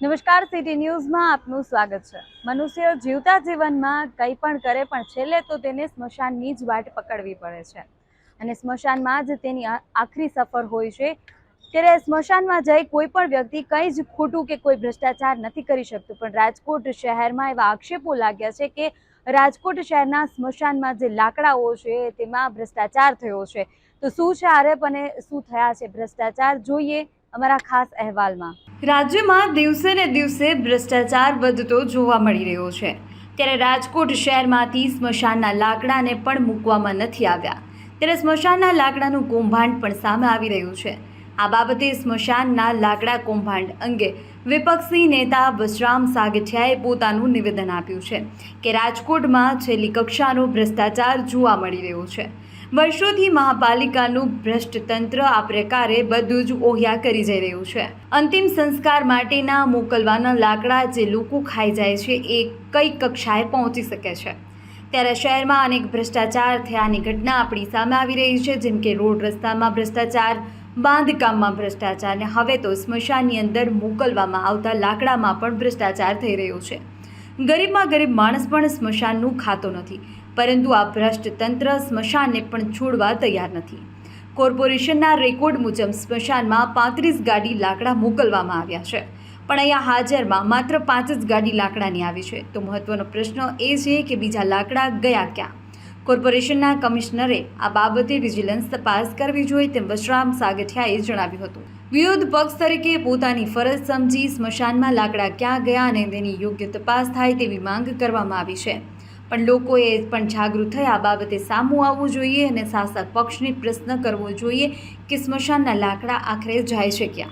નમસ્કાર સિટી ન્યૂઝમાં આપનું સ્વાગત છે. મનુષ્ય જીવતા જીવનમાં કંઈ પણ કરે પણ છેલ્લે તો તેને સ્મશાનની જ વાટ પકડવી પડે છે. અને સ્મશાનમાં જ તેની આખરી સફર હોય છે. ત્યારે સ્મશાનમાં જઈ કોઈ પણ વ્યક્તિ કંઈ જ ખોટું કે કોઈ ભ્રષ્ટાચાર નથી કરી શકતું. પણ રાજકોટ શહેરમાં એવા આક્ષેપો લાગ્યા છે કે રાજકોટ શહેરના સ્મશાનમાં જે લાકડાઓ છે તેમાં ભ્રષ્ટાચાર થયો છે. તો શું છે આરોપ અને શું થયા છે? ભ્રષ્ટાચાર જોઈએ અમારા ખાસ અહેવાલમાં. રાજ્યમાં દિવસે ને દિવસે ભ્રષ્ટાચાર વધતો જોવા મળી રહ્યો છે. ત્યારે રાજકોટ શહેરમાંથી સ્મશાનના લાકડાને પણ મૂકવામાં નથી આવ્યા. ત્યારે સ્મશાનના લાકડાનું કૌભાંડ પણ સામે આવી રહ્યું છે. આ બાબતે સ્મશાનના લાકડા કૌભાંડ અંગે વિપક્ષી નેતા બસરામ સાગઠિયાએ પોતાનું નિવેદન આપ્યું છે કે રાજકોટમાં છેલ્લી કક્ષાનો ભ્રષ્ટાચાર જોવા મળી રહ્યો છે. વર્ષોથી મહાપાલિકાનું ભ્રષ્ટ તંત્ર આ પ્રકારે બધું જ ઓહ્યા કરી જઈ રહ્યું છે. અંતિમ સંસ્કાર માટેના મોકલવાના લાકડા જે લોકો ખાઈ જાય છે એ કઈ કક્ષાએ પહોંચી શકે છે. ત્યારે શહેરમાં અનેક ભ્રષ્ટાચાર થયાની ઘટના આપણી સામે આવી રહી છે, જેમ કે રોડ રસ્તામાં ભ્રષ્ટાચાર, બાંધકામમાં ભ્રષ્ટાચાર અને હવે તો સ્મશાનની અંદર મોકલવામાં આવતા લાકડામાં પણ ભ્રષ્ટાચાર થઈ રહ્યો છે. ગરીબમાં ગરીબ માણસ પણ સ્મશાનનું ખાતો નથી. પરંતુ આ ભ્રષ્ટ તંત્ર સ્મશાનને પણ છોડવા તૈયાર નથી. કોર્પોરેશનના રેકોર્ડ મુજબ સ્મશાનમાં પાંત્રીસ ગાડી લાકડા મોકલવામાં આવ્યા છે. પણ અહીંયા હાજરમાં માત્ર પાંચ જ ગાડી લાકડાની આવી છે. તો મહત્વનો પ્રશ્ન એ છે કે બીજા લાકડા ગયા ક્યાં? કોર્પોરેશનના કમિશનરે આ બાબતે વિજિલન્સ તપાસ કરવી જોઈએ તેમ વશરામ સાગઠિયાએ જણાવ્યું હતું. વિરોધ પક્ષ તરીકે પોતાની ફરજ સમજી સ્મશાનમાં લાકડા ક્યાં ગયા અને તેની યોગ્ય તપાસ થાય તેવી માંગ કરવામાં આવી છે. પણ લોકોએ પણ જાગૃત થઈ આ બાબતે સામું આવવું જોઈએ અને શાસક પક્ષને પ્રશ્ન કરવો જોઈએ કે સ્મશાનના લાકડા આખરે જાય છે ક્યાં?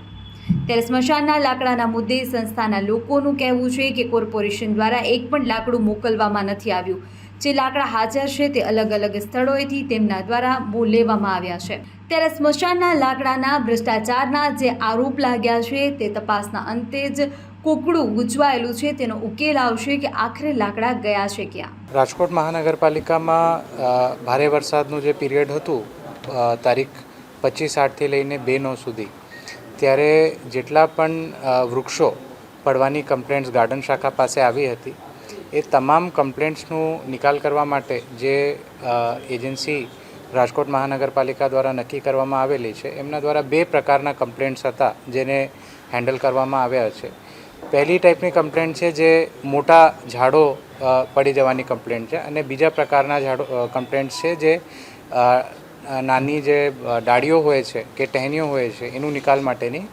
ત્યારે સ્મશાનના લાકડાના મુદ્દે સંસ્થાના લોકોનું કહેવું છે કે કોર્પોરેશન દ્વારા એક પણ લાકડું મોકલવામાં નથી આવ્યું. જે લાકડા હાજર છે તે અલગ અલગ સ્થળોએથી તેમના દ્વારા લેવામાં આવ્યા છે. ત્યારે સ્મશાનના લાકડાના ભ્રષ્ટાચારના જે આરોપ લાગ્યા છે તે તપાસના અંતે જ કોકડું ગુજવાયેલું છે, તેનો ઉકેલ આવશે કે આખરે લાકડા ગયા છે ક્યાં? રાજકોટ મહાનગરપાલિકામાં ભારે વરસાદનું જે પીરિયડ હતું તારીખ પચીસ આઠથી લઈને બે નવ સુધી, ત્યારે જેટલા પણ વૃક્ષો પડવાની કમ્પ્લેન્ટ્સ ગાર્ડન શાખા પાસે આવી હતી, એ તમામ કમ્પ્લેન્ટ્સનું નિકાલ કરવા માટે જે એજન્સી રાજકોટ મહાનગરપાલિકા દ્વારા નક્કી કરવામાં આવેલી છે, એમના દ્વારા બે પ્રકારના કમ્પ્લેન્ટ્સ હતા, જેને હેન્ડલ કરવામાં આવ્યા છે. પહેલી ટાઈપની કમ્પ્લેન છે જે મોટા ઝાડો પડી જવાની કમ્પ્લેન છે અને બીજા પ્રકારના ઝાડો કમ્પ્લેન્ટ છે જે નાની જે ડાળીઓ હોય છે કે ટહેનીઓ હોય છે એનું નિકાલ માટેની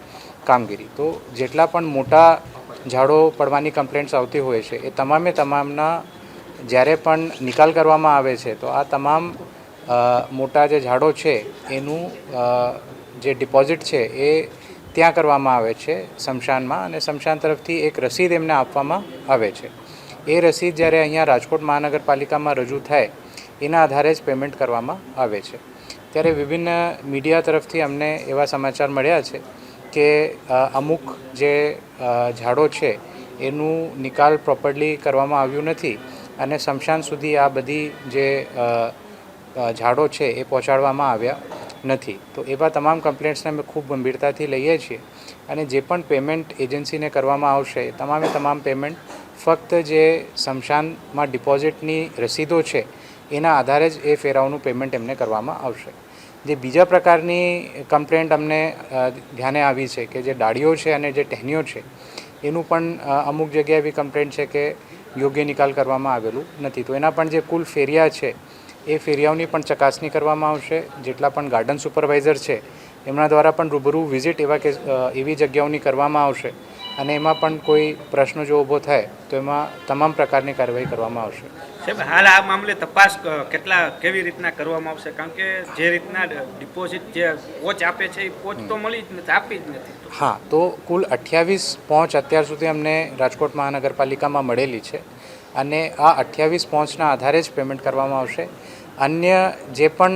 કામગીરી. તો જેટલા પણ મોટા ઝાડો પડવાની કમ્પ્લેન્ટ્સ આવતી હોય છે એ તમામે તમામના જ્યારે પણ નિકાલ કરવામાં આવે છે તો આ તમામ મોટા જે ઝાડો છે એનું જે ડિપોઝિટ છે એ ત્યાં કરવામાં આવે છે શમશાનમાં અને શમશાન તરફથી એક રસીદ એમને આપવામાં આવે છે. એ રસીદ જ્યારે અહીંયા રાજકોટ મહાનગરપાલિકામાં રજૂ થાય, એના આધારે જ પેમેન્ટ કરવામાં આવે છે. ત્યારે વિભિન્ન મીડિયા તરફથી અમને એવા સમાચાર મળ્યા છે કે અમુક જે ઝાડો છે, એનું નિકાલ પ્રોપરલી કરવામાં આવ્યું નથી અને શમશાન સુધી આ બધી જે ઝાડો છે એ પહોંચાડવામાં આવ્યા. નથી. તો એવા તમામ કમ્પ્લેન્ટ્સને અમે ખૂબ ગંભીરતાથી લઈએ છીએ અને જે પણ પેમેન્ટ એજન્સીને કરવામાં આવશે તમામે તમામ પેમેન્ટ ફક્ત જે સમશાનમાં ડિપોઝિટની રસીદો છે, એના આધારે જ એ ફેરાઓનું પેમેન્ટ એમને કરવામાં આવશે. જે બીજા પ્રકારની કમ્પ્લેન્ટ અમને ધ્યાને આવી છે કે જે ડાળીઓ છે અને જે ટહેનીઓ છે, એનું પણ અમુક જગ્યાએ એવી કમ્પ્લેન્ટ છે કે યોગ્ય નિકાલ કરવામાં આવેલું નથી. તો એના પણ જે કુલ ફેરિયા છે એ ફેરિયાઓની પણ ચકાસણી કરવામાં આવશે. જેટલા પણ ગાર્ડન સુપરવાઇઝર છે એમના દ્વારા પણ રૂબરૂ વિઝિટ એવા કે એવી જગ્યાઓની કરવામાં આવશે. અને એમાં પણ કોઈ પ્રશ્ન જો ઊભો થાય તો એમાં તમામ પ્રકારની કાર્યવાહી કરવામાં આવશે. સાહેબ હાલ આ મામલે તપાસ કેટલા કેવી રીતના કરવામાં આવશે? કારણ કે જે રીતના ડિપોઝિટ જે પોચ આપે છે એ પોચ તો મળી જ નથી આપી જ નથી. હા તો કુલ અઠ્યાવીસ પહોંચ અત્યાર સુધી અમને રાજકોટ મહાનગરપાલિકામાં મળેલી છે. અને આ અઠ્યાવીસ પહોંચના આધારે જ પેમેન્ટ કરવામાં આવશે. અન્ય જે પણ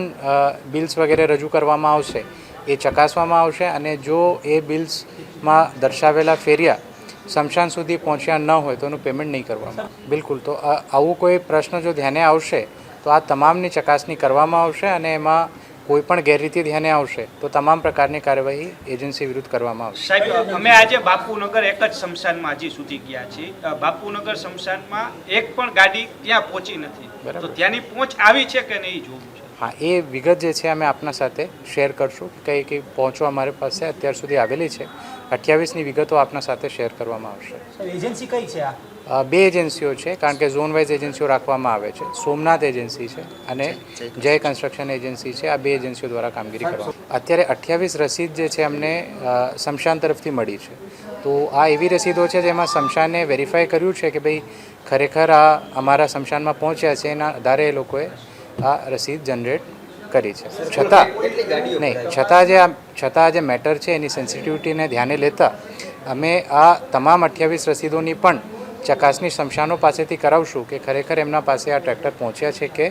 બિલ્સ વગેરે રજૂ કરવામાં આવશે, એ ચકાસવામાં આવશે અને જો એ બિલ્સમાં દર્શાવેલા ફેરિયા શમશાન સુધી પહોંચ્યા ન હોય તો એનું પેમેન્ટ નહીં કરવામાં બિલકુલ. તો આવું કોઈ પ્રશ્ન જો ધ્યાને આવશે, તો આ તમામની ચકાસણી કરવામાં આવશે અને એમાં કોઈ પણ ગેરરીતિ ધ્યાને આવશે તો તમામ પ્રકારની કાર્યવાહી એજન્સી વિરુદ્ધ કરવામાં આવશે. સાહેબ અમે આજે બાપુનગર એક જ શમશાનમાં હજી સુધી ગયા છીએ. બાપુનગર શમશાનમાં એક પણ ગાડી ત્યાં પહોંચી નથી. બરાબર. તો ત્યાંની પહોંચ આવી છે કે નહીં જોવું હા એ વિગત જે છે અમે આપના સાથે શેર કરશું કે કઈ કઈ પહોંચવા અમારી પાસે અત્યાર સુધી આવેલી છે. અઠ્યાવીસની વિગતો આપના સાથે શેર કરવામાં આવશે. એજન્સી કઈ છે આ? બે એજન્સીઓ છે કારણ કે ઝોન વાઇઝ એજન્સીઓ રાખવામાં આવે છે. સોમનાથ એજન્સી છે અને જય કન્સ્ટ્રક્શન એજન્સી છે. આ બે એજન્સીઓ દ્વારા કામગીરી કરવામાં અત્યારે અઠ્યાવીસ રસીદ જે છે અમને શમશાન તરફથી મળી છે. તો આ એવી રસીદો છે જેમાં શમશાને વેરીફાઈ કર્યું છે કે ભાઈ ખરેખર આ અમારા શમશાનમાં પહોંચ્યા છે એના આધારે એ લોકોએ આ રસીદ જનરેટ કરી છે. છતાં નહીં છતાં જે આ છતાં જે મેટર છે એની સેન્સિટિવિટીને ધ્યાને લેતા અમે આ તમામ અઠ્યાવીસ રસીદોની પણ ચકાસણી શમશાનો પાસેથી કરાવશું કે ખરેખર એમના પાસે આ ટ્રેક્ટર પહોંચ્યા છે કે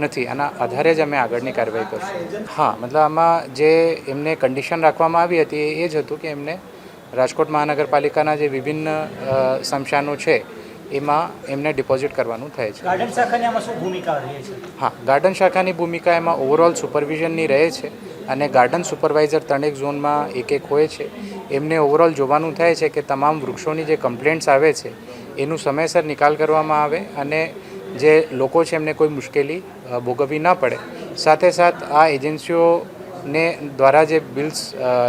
નથી આના આધારે જ અમે આગળની કાર્યવાહી કરશું. હા મતલબ આમાં જે એમને કન્ડિશન રાખવામાં આવી હતી એ જ હતું કે એમને રાજકોટ મહાનગરપાલિકાના જે વિભિન્ન શમશાનો છે એમાં એમને ડિપોઝિટ કરવાનું થાય છે. ગાર્ડન શાખાની આમાં શું ભૂમિકા રહે છે? હા ગાર્ડન શાખાની ભૂમિકા એમાં ઓવરઓલ સુપરવિઝનની રહે છે અને ગાર્ડન સુપરવાઇઝર ત્રણેક ઝોનમાં એક એક હોય છે. એમને ઓવરઓલ જોવાનું થાય છે કે તમામ વૃક્ષોની જે કમ્પ્લેન્ટ્સ આવે છે એનું સમયસર નિકાલ કરવામાં આવે અને જે લોકો છે એમને કોઈ મુશ્કેલી ભોગવવી ન પડે. સાથે સાથ આ એજન્સીઓને દ્વારા જે બિલ્સ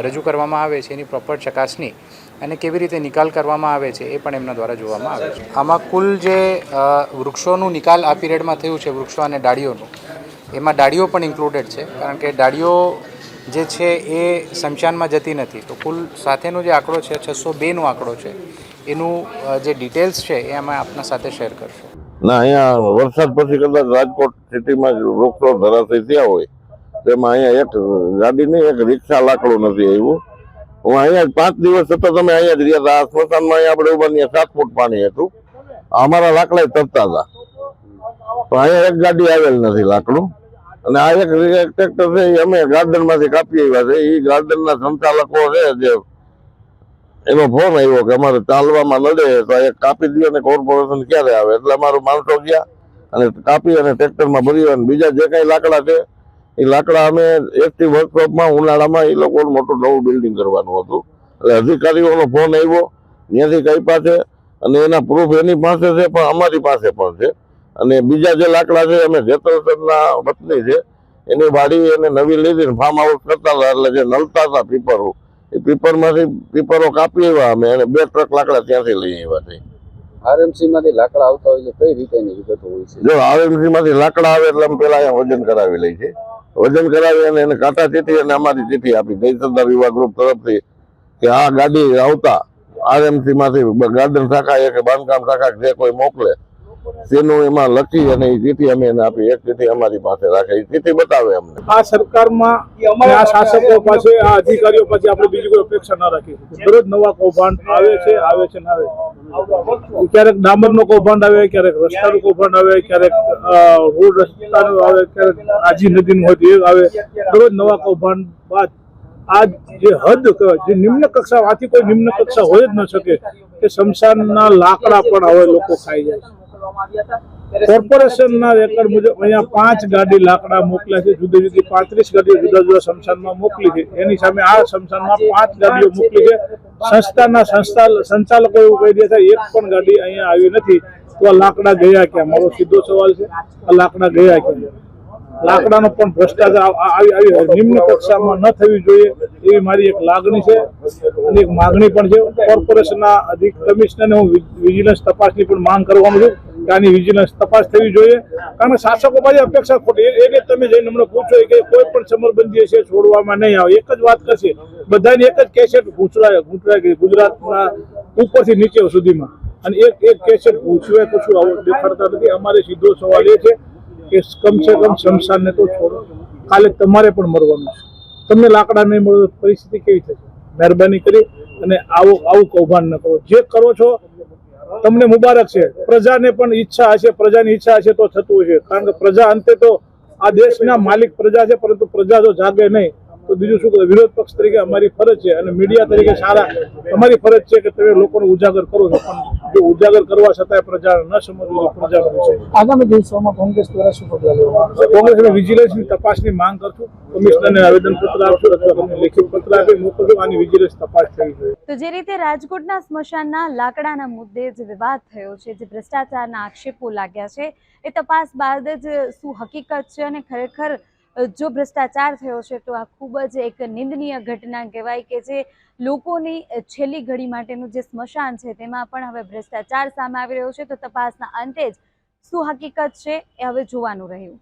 રજૂ કરવામાં આવે છે, એની પ્રોપર ચકાસણી અને કેવી રીતે નિકાલ કરવામાં આવે છે, એ પણ એમના દ્વારા જોવામાં આવે છે. આમાં કુલ જે વૃક્ષોનું નિકાલ આ પીરિયડમાં થયું છે, વૃક્ષો અને ડાળીઓનું, એમાં ડાળીઓ પણ ઇન્ક્લુડેડ છે, કારણ કે ડાળીઓ જે છે એ શમશાનમાં જતી નથી. તો કુલ સાથેનો જે આંકડો છે, છસો બેનો આંકડો છે એનું જે ડિટેલ્સ છે, એ અમે આપના સાથે શેર કરશું. ના, અહીંયા વરસાદ પછી કદાચ રાજકોટ સિટીમાં વૃક્ષો ધરાશય થયા હોય. તેમાં અહીંયા એક ગાડી નહીં, એક રિક્ષા લાકડું નથી આવ્યું. હું અહીંયા પાંચ દિવસ સતત અમે અહીંયા જ રહ્યા હતા. આ સ્મશાનમાં અહીંયા આપણે ઊભા ત્યાં સાત ફૂટ પાણી હતું. અમારા લાકડા તરતા હતા. પણ અહીંયા એક ગાડી આવેલ નથી લાકડું. અને આ એક એક ટ્રેક્ટર છે, એ અમે ગાર્ડનમાંથી કાપી આવ્યા છે. એ ગાર્ડનના સંચાલકો છે, જે એનો ફોન આવ્યો કે અમારે ચાલવામાં નડે તો એક કાપી દો અને કોર્પોરેશન ક્યારે આવે? એટલે અમારું માણસો ગયા અને કાપી અને ટ્રેક્ટરમાં ભરી અને બીજા જે કાંઈ લાકડા છે, એ લાકડા અમે એકથી વર્કશોપમાં ઉનાળામાં, એ લોકોનું મોટું નવું બિલ્ડિંગ કરવાનું હતું. એટલે અધિકારીઓનો ફોન આવ્યો, ત્યાંથી કઈ પાસે અને એના પ્રૂફ એની પાસે છે, પણ અમારી પાસે પણ છે. અને બીજા જે લાકડા છે, અમે જેતલસરના વતની છે, એની વાડી એને નવી લીધી ફાર્મ હાઉસ કરતા હતા, એટલે જે નલતા હતા પીપરો એ પીપરમાંથી પીપરો કાપી આવ્યા અમે અને બે ટ્રક લાકડા ત્યાંથી લઈ આવ્યા છે. આરએમસી લાકડા આવતા હોય કઈ રીતે વિગતો હોય છે? જો આરએમસી માંથી લાકડા આવે એટલે અમે પેલા અહીંયા વજન કરાવી લઈ છે વજન કરાવી અને એને કાંટા ચીઠી અને અમારી ચીઠી આપી. ગઈ સરદાર ગ્રુપ તરફથી કે આ ગાડી આવતા આરએમસીમાંથી ગાર્ડન શાખા કે બાંધકામ શાખા જે કોઈ મોકલે તેનું એમાં લખી અને એ ચીઠી અમે એને આપી. એક ચીઠી અમારી પાસે રાખે. એ ચીઠી બતાવે અમને. આ સરકારમાં આ શાસકો પાસે આ અધિકારીઓ પાસે આપણે બીજી કોઈ અપેક્ષા ના રાખી દરરોજ નવા કૌભાંડ આવે છે આવે છે ને આવે. ક્યારેક ડામરનો કૌભાંડ આવે ક્યારેક રસ્તાનું કૌભાંડ આવે ક્યારેક રોડ રસ્તાનું આવે ક્યારેક આજી નદીનું હોય એ આવે. દરરોજ નવા કૌભાંડ બાદ આ જે હદ કહેવાય જે નિમ્ન કક્ષા આથી કોઈ નિમ્ન કક્ષા હોય જ ન શકે કે શમશાનના લાકડા પણ હવે લોકો ખાઈ જાય છે. કોર્પોરેશનના રેકર્ડ મુજબ અહીંયા પાંચ ગાડી લાકડા મોકલ્યા છે જુદી જુદી પાંત્રીસ ગાડીઓ જુદા જુદા શમશાનમાં મોકલી છે. એની સામે આ શમશાનમાં પાંચ ગાડીઓ મોકલી છે. સંસ્થાના સંસ્થા સંચાલકો એવું કહી રહ્યા છે એક પણ ગાડી અહીંયા આવી નથી. તો આ લાકડા ગયા ક્યાં? મારો સીધો સવાલ છે. આ લાકડા ગયા ક્યાં? લાકડાનો પણ ભ્રષ્ટાચાર આવી નિમ્ન કક્ષામાં ન થવી જોઈએ એવી મારી એક લાગણી છે અને એક માગણી પણ છે. કોર્પોરેશનના અધિક કમિશનરને હું વિજિલન્સ તપાસની પણ માંગ કરવાનું છું. આની વિજિલન્સ તપાસ થવી જોઈએ. કારણ કે શાસકો પાસે અપેક્ષા ખોટી. એ- એને તમે જઈને હમણાં પૂછો કે કોઈ પણ સમરબંધી છે છોડવામાં નહીં આવે. એક જ વાત કરશે. બધાને એક જ કેસેટ ઘૂંચરાય ગઈ ગુજરાતના ઉપરથી નીચે સુધીમાં. અને એક એક કેસેટ પૂછવે કશું આવું દેખાડતા નથી? અમારે સીધો સવાલ એ છે કે કમસે કમ શમશાનને તો છોડો. કાલે તમારે પણ મરવાનું છે. તમને લાકડા નહીં મળે પરિસ્થિતિ કેવી થશે? મહેરબાની કરી અને આવું આવું કૌભાંડ ન કરો. જે કરો છો તમને મુબારક છે. પ્રજાને પણ ઈચ્છા હશે, પ્રજાની ઈચ્છા હશે તો થતું છે કારણ કે પ્રજા અંતે તો આ દેશના માલિક પ્રજા છે, પરંતુ પ્રજા જો જાગે નહીં, તો બીજું શું વિરોધ પક્ષ તરીકે અમારી ફરજ છે અને મીડિયા તરીકે સારા તમારી ફરજ છે કે તમે લોકોને ઉજાગર કરો છો પણ જો ઉજાગર કરવા છતાંય પ્રજા ન સમજવું તો પ્રજાનો વિષય આગામી દિવસોમાં કોંગ્રેસ દ્વારા શું પગલાં લેવામાં કોંગ્રેસ અને વિજિલન્સની તપાસની માંગ કરશું. કમિશનરને આવેદનપત્ર આપશું અથવા તમને લેખિત પત્ર આપી મોકલશું. આની વિજિલન્સ તપાસ થવી જોઈએ. તો જે રીતે રાજકોટના સ્મશાનના લાકડાના મુદ્દે જે વિવાદ થયો છે જે ભ્રષ્ટાચારના આક્ષેપો લાગ્યા છે એ તપાસ બાદ જ શું હકીકત છે અને ખરેખર જો ભ્રષ્ટાચાર થયો છે, તો આ ખૂબ જ એક નિંદનીય ઘટના કહેવાય કે જે લોકોની છેલ્લી ઘડી માટેનું જે સ્મશાન છે, તેમાં પણ હવે ભ્રષ્ટાચાર સામે આવી રહ્યો છે. તો તપાસના અંતે જ શું હકીકત છે, એ હવે જોવાનું રહ્યું.